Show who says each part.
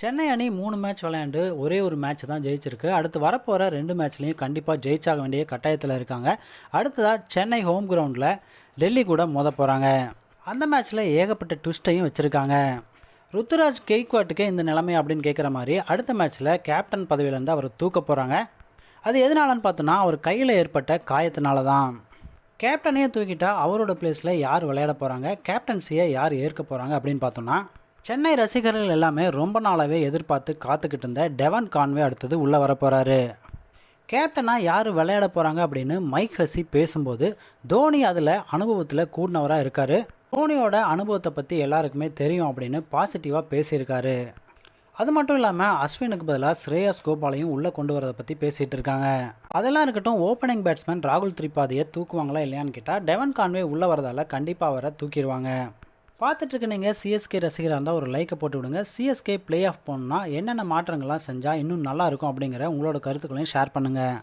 Speaker 1: சென்னை அணி மூணு மேட்ச் விளையாண்டு ஒரே ஒரு மேட்ச் தான் ஜெயிச்சிருக்கு. அடுத்து வரப்போகிற ரெண்டு மேட்ச்லையும் கண்டிப்பாக ஜெயிச்சாக வேண்டிய கட்டாயத்தில் இருக்காங்க. அடுத்ததாக சென்னை ஹோம் கிரவுண்டில் டெல்லி கூட மோத போகிறாங்க அந்த மேட்ச்சில் ஏகப்பட்ட ட்விஸ்ட்டையும் வச்சுருக்காங்க. ருத்துராஜ் கெய்க்வாட்டுக்கே இந்த நிலைமை அப்படின்னு கேட்குற மாதிரி அடுத்த மேட்ச்சில் கேப்டன் பதவியிலேருந்து அவர் தூக்க போகிறாங்க அது எதனாலன்னு பார்த்தோன்னா அவர் கையில் ஏற்பட்ட காயத்தினால தான் கேப்டனையே தூக்கிட்டால் அவரோட பிளேஸில் யார் விளையாட போகிறாங்க கேப்டன்சியை யார் ஏற்க போகிறாங்க அப்படின்னு பார்த்தோன்னா சென்னை ரசிகர்கள் எல்லாமே ரொம்ப நாளாகவே எதிர்பார்த்து காத்துக்கிட்டு இருந்த டெவன் கான்வே அடுத்தது உள்ளே வர போகிறாரு கேப்டனாக யார் விளையாட போகிறாங்க அப்படின்னு மைக் ஹசி பேசும்போது தோனி அதில் அனுபவத்தில் கூடினவராக இருக்கார். தோனியோட அனுபவத்தை பற்றி எல்லாருக்குமே தெரியும் அப்படின்னு பாசிட்டிவாக பேசியிருக்காரு. அது மட்டும் இல்லாமல் அஸ்வினுக்கு பதிலாக ஸ்ரேயாஸ் கோபாலையும் உள்ளே கொண்டு வரதை பற்றி பேசிகிட்டு இருக்காங்க. அதெல்லாம் இருக்கட்டும் ஓப்பனிங் பேட்ஸ்மேன் ராகுல் திரிபாதியை தூக்குவாங்களா இல்லையான்னு கேட்டால் டெவன் கான்வே உள்ளே வரதால் கண்டிப்பாக வர தூக்கிடுவாங்க. பார்த்துட்டு நீங்கள் சிஎஸ்கே ரசிகராக இருந்தால் ஒரு லைக்கை போட்டு விடுங்க. சிஎஸ்கே ப்ளே ஆஃப் போனோம்னா என்னென்ன மாற்றங்கள்லாம் செஞ்சால் இன்னும் நல்லா இருக்கும் அப்படிங்கிற உங்களோட கருத்துக்களையும் ஷேர் பண்ணுங்கள்